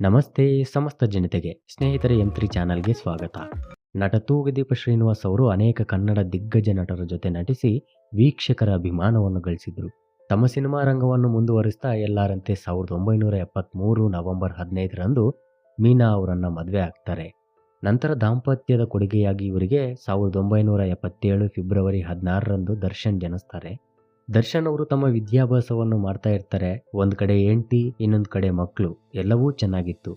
ನಮಸ್ತೆ ಸಮಸ್ತ ಜನತೆಗೆ, ಸ್ನೇಹಿತರೆ ಎಂ ತ್ರೀ ಚಾನಲ್ಗೆ ಸ್ವಾಗತ. ನಟ ತೂಗದೀಪ ಶ್ರೀನಿವಾಸ್ ಅವರು ಅನೇಕ ಕನ್ನಡ ದಿಗ್ಗಜ ನಟರ ಜೊತೆ ನಟಿಸಿ ವೀಕ್ಷಕರ ಅಭಿಮಾನವನ್ನು ಗಳಿಸಿದ್ರು. ತಮ್ಮ ಸಿನಿಮಾ ರಂಗವನ್ನು ಮುಂದುವರಿಸ್ತಾ ಎಲ್ಲರಂತೆ ಸಾವಿರದ ಒಂಬೈನೂರ ಎಪ್ಪತ್ತ್ಮೂರು ನವೆಂಬರ್ ಹದಿನೈದರಂದು ಮೀನಾ ಅವರನ್ನು ಮದುವೆ ಆಗ್ತಾರೆ. ನಂತರ ದಾಂಪತ್ಯದ ಕೊಡುಗೆಯಾಗಿ ಇವರಿಗೆ ಸಾವಿರದ ಒಂಬೈನೂರ ಎಪ್ಪತ್ತೇಳು ಫೆಬ್ರವರಿ ಹದಿನಾರರಂದು ದರ್ಶನ್ ಜನಿಸ್ತಾರೆ. ದರ್ಶನ್ ಅವರು ತಮ್ಮ ವಿದ್ಯಾಭ್ಯಾಸವನ್ನು ಮಾಡ್ತಾ ಇರ್ತಾರೆ. ಒಂದು ಕಡೆ ಹೆಂಡತಿ, ಇನ್ನೊಂದು ಕಡೆ ಮಕ್ಕಳು ಎಲ್ಲವೂ ಚೆನ್ನಾಗಿತ್ತು.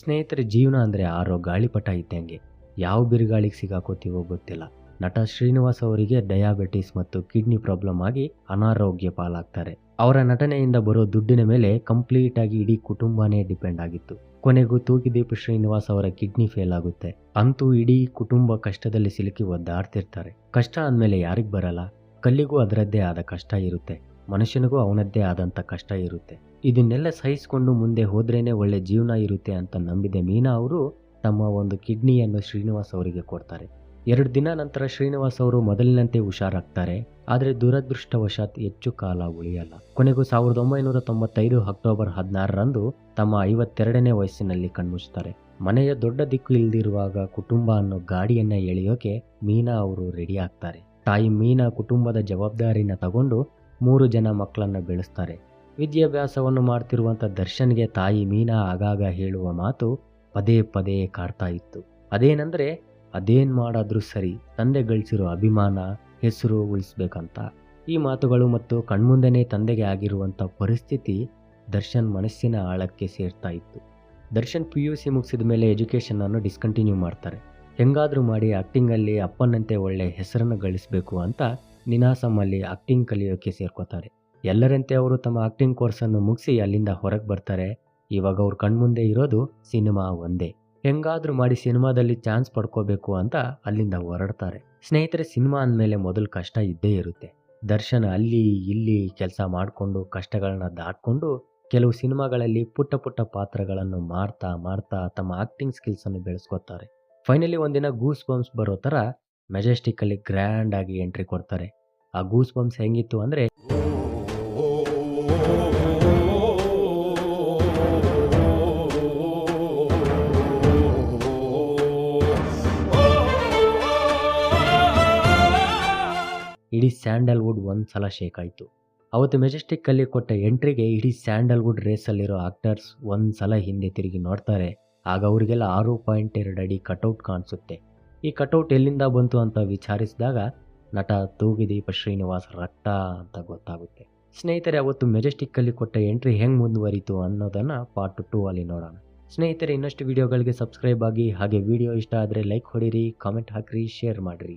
ಸ್ನೇಹಿತರ, ಜೀವನ ಅಂದರೆ ಆರೋ ಗಾಳಿಪಟ ಇದ್ದಂಗೆ ಯಾವ ಬಿರುಗಾಳಿಗೆ ಸಿಗಾಕೋತೀವೋ ಗೊತ್ತಿಲ್ಲ. ನಟ ಶ್ರೀನಿವಾಸ್ ಅವರಿಗೆ ಡಯಾಬಿಟಿಸ್ ಮತ್ತು ಕಿಡ್ನಿ ಪ್ರಾಬ್ಲಮ್ ಆಗಿ ಅನಾರೋಗ್ಯ ಪಾಲಾಗ್ತಾರೆ. ಅವರ ನಟನೆಯಿಂದ ಬರೋ ದುಡ್ಡಿನ ಮೇಲೆ ಕಂಪ್ಲೀಟ್ ಆಗಿ ಇಡೀ ಕುಟುಂಬನೇ ಡಿಪೆಂಡ್ ಆಗಿತ್ತು. ಕೊನೆಗೂ ತೂಗಿದೀಪ ಶ್ರೀನಿವಾಸ್ ಅವರ ಕಿಡ್ನಿ ಫೇಲ್ ಆಗುತ್ತೆ. ಅಂತೂ ಇಡೀ ಕುಟುಂಬ ಕಷ್ಟದಲ್ಲಿ ಸಿಲುಕಿ ಒದ್ದಾಡ್ತಿರ್ತಾರೆ. ಕಷ್ಟ ಅಂದಮೇಲೆ ಯಾರಿಗೆ ಬರಲ್ಲ? ಕಲ್ಲಿಗೂ ಅದರದ್ದೇ ಆದ ಕಷ್ಟ ಇರುತ್ತೆ. ಮನುಷ್ಯನಿಗೂ ಅವನದ್ದೇ ಆದಂಥ ಕಷ್ಟ ಇರುತ್ತೆ. ಇದನ್ನೆಲ್ಲ ಸಹಿಸಿಕೊಂಡು ಮುಂದೆ ಹೋದ್ರೇನೆ ಒಳ್ಳೆ ಜೀವನ ಇರುತ್ತೆ ಅಂತ ನಂಬಿದ ಮೀನಾ ಅವರು ತಮ್ಮ ಒಂದು ಕಿಡ್ನಿಯನ್ನು ಶ್ರೀನಿವಾಸ್ ಅವರಿಗೆ ಕೊಡ್ತಾರೆ. ಎರಡು ದಿನ ನಂತರ ಶ್ರೀನಿವಾಸ್ ಅವರು ಮೊದಲಿನಂತೆ ಹುಷಾರಾಗ್ತಾರೆ. ಆದರೆ ದುರದೃಷ್ಟವಶಾತ್ ಹೆಚ್ಚು ಕಾಲ ಉಳಿಯಲ್ಲ. ಕೊನೆಗೂ ಸಾವಿರದ ಒಂಬೈನೂರ ತೊಂಬತ್ತೈದು ಅಕ್ಟೋಬರ್ ಹದಿನಾರರಂದು ತಮ್ಮ ಐವತ್ತೆರಡನೇ ವಯಸ್ಸಿನಲ್ಲಿ ಕಣ್ಮುಚ್ತಾರೆ. ಮನೆಯ ದೊಡ್ಡ ದಿಕ್ಕು ಇಲ್ದಿರುವಾಗ ಕುಟುಂಬ ಅನ್ನೋ ಗಾಡಿಯನ್ನ ಎಳೆಯೋಕೆ ಮೀನಾ ಅವರು ರೆಡಿ ಆಗ್ತಾರೆ. ತಾಯಿ ಮೀನಾ ಕುಟುಂಬದ ಜವಾಬ್ದಾರಿನ ತಗೊಂಡು ಮೂರು ಜನ ಮಕ್ಕಳನ್ನು ಬೆಳೆಸ್ತಾರೆ. ವಿದ್ಯಾಭ್ಯಾಸವನ್ನು ಮಾಡ್ತಿರುವಂಥ ದರ್ಶನ್ಗೆ ತಾಯಿ ಮೀನಾ ಆಗಾಗ ಹೇಳುವ ಮಾತು ಪದೇ ಪದೇ ಕಾಡ್ತಾ ಇತ್ತು. ಅದೇನೆಂದರೆ, ಅದೇನು ಮಾಡಾದರೂ ಸರಿ, ತಂದೆ ಗಳಿಸಿರೋ ಅಭಿಮಾನ, ಹೆಸರು ಉಳಿಸ್ಬೇಕಂತ. ಈ ಮಾತುಗಳು ಮತ್ತು ಕಣ್ಮುಂದೆನೇ ತಂದೆಗೆ ಆಗಿರುವಂಥ ಪರಿಸ್ಥಿತಿ ದರ್ಶನ್ ಮನಸ್ಸಿನ ಆಳಕ್ಕೆ ಸೇರ್ತಾ ಇತ್ತು. ದರ್ಶನ್ ಪಿ ಯು ಸಿ ಮುಗಿಸಿದ ಮೇಲೆ ಎಜುಕೇಷನನ್ನು ಡಿಸ್ಕಂಟಿನ್ಯೂ ಮಾಡ್ತಾರೆ. ಹೆಂಗಾದರೂ ಮಾಡಿ ಆ್ಯಕ್ಟಿಂಗಲ್ಲಿ ಅಪ್ಪನಂತೆ ಒಳ್ಳೆ ಹೆಸರನ್ನು ಗಳಿಸಬೇಕು ಅಂತ ನಿನಾಸಮ್ಮಲ್ಲಿ ಆ್ಯಕ್ಟಿಂಗ್ ಕಲಿಯೋಕ್ಕೆ ಸೇರ್ಕೋತಾರೆ. ಎಲ್ಲರಂತೆ ಅವರು ತಮ್ಮ ಆ್ಯಕ್ಟಿಂಗ್ ಕೋರ್ಸನ್ನು ಮುಗಿಸಿ ಅಲ್ಲಿಂದ ಹೊರಗೆ ಬರ್ತಾರೆ. ಇವಾಗ ಅವ್ರ ಕಣ್ಮುಂದೆ ಇರೋದು ಸಿನಿಮಾ ಒಂದೇ. ಹೆಂಗಾದರೂ ಮಾಡಿ ಸಿನಿಮಾದಲ್ಲಿ ಚಾನ್ಸ್ ಪಡ್ಕೋಬೇಕು ಅಂತ ಅಲ್ಲಿಂದ ಹೊರಡ್ತಾರೆ. ಸ್ನೇಹಿತರೆ, ಸಿನಿಮಾ ಅಂದಮೇಲೆ ಮೊದಲು ಕಷ್ಟ ಇದ್ದೇ ಇರುತ್ತೆ. ದರ್ಶನ್ ಅಲ್ಲಿ ಇಲ್ಲಿ ಕೆಲಸ ಮಾಡಿಕೊಂಡು ಕಷ್ಟಗಳನ್ನ ದಾಟ್ಕೊಂಡು ಕೆಲವು ಸಿನಿಮಾಗಳಲ್ಲಿ ಪುಟ್ಟ ಪುಟ್ಟ ಪಾತ್ರಗಳನ್ನು ಮಾಡ್ತಾ ಮಾಡ್ತಾ ತಮ್ಮ ಆಕ್ಟಿಂಗ್ ಸ್ಕಿಲ್ಸನ್ನು ಬೆಳೆಸ್ಕೊತಾರೆ. ಫೈನಲಿ ಒಂದಿನ ಗೂಸ್ ಬಂಪ್ಸ್ ಬರೋ ಥರ ಗ್ರ್ಯಾಂಡ್ ಆಗಿ ಎಂಟ್ರಿ ಕೊಡ್ತಾರೆ. ಆ ಗೂಸ್ ಬಂಪ್ಸ್ ಹೆಂಗಿತ್ತು ಅಂದರೆ ಇಡೀ ಸ್ಯಾಂಡಲ್ವುಡ್ ಒಂದು ಸಲ ಶೇಕ್ ಆಯಿತು. ಅವತ್ತು ಮೆಜೆಸ್ಟಿಕ್ಕಲ್ಲಿ ಕೊಟ್ಟ ಎಂಟ್ರಿಗೆ ಇಡೀ ಸ್ಯಾಂಡಲ್ವುಡ್ ರೇಸಲ್ಲಿರೋ ಆಕ್ಟರ್ಸ್ ಒಂದು ಸಲ ಹಿಂದೆ ತಿರುಗಿ ನೋಡ್ತಾರೆ. ಆಗ ಅವರಿಗೆಲ್ಲ ಆರು ಪಾಯಿಂಟ್ ಎರಡು ಅಡಿ ಕಟೌಟ್ ಕಾಣಿಸುತ್ತೆ. ಈ ಕಟೌಟ್ ಎಲ್ಲಿಂದ ಬಂತು ಅಂತ ವಿಚಾರಿಸಿದಾಗ ನಟ ತೂಗಿದೀಪ ಶ್ರೀನಿವಾಸ್ ರಕ್ತ ಅಂತ ಗೊತ್ತಾಗುತ್ತೆ. ಸ್ನೇಹಿತರೆ, ಅವತ್ತು ಮೆಜೆಸ್ಟಿಕ್ಕಲ್ಲಿ ಕೊಟ್ಟ ಎಂಟ್ರಿ ಹೆಂಗೆ ಮುಂದುವರಿತು ಅನ್ನೋದನ್ನು ಪಾರ್ಟ್ ಟು ಅಲ್ಲಿ ನೋಡೋಣ. ಸ್ನೇಹಿತರೆ, ಇನ್ನಷ್ಟು ವಿಡಿಯೋಗಳಿಗೆ ಸಬ್ಸ್ಕ್ರೈಬ್ ಆಗಿ ಹಾಗೆ ವಿಡಿಯೋ ಇಷ್ಟ ಆದರೆ ಲೈಕ್ ಹೊಡಿರಿ ಕಾಮೆಂಟ್ ಹಾಕಿರಿ ಶೇರ್ ಮಾಡಿರಿ.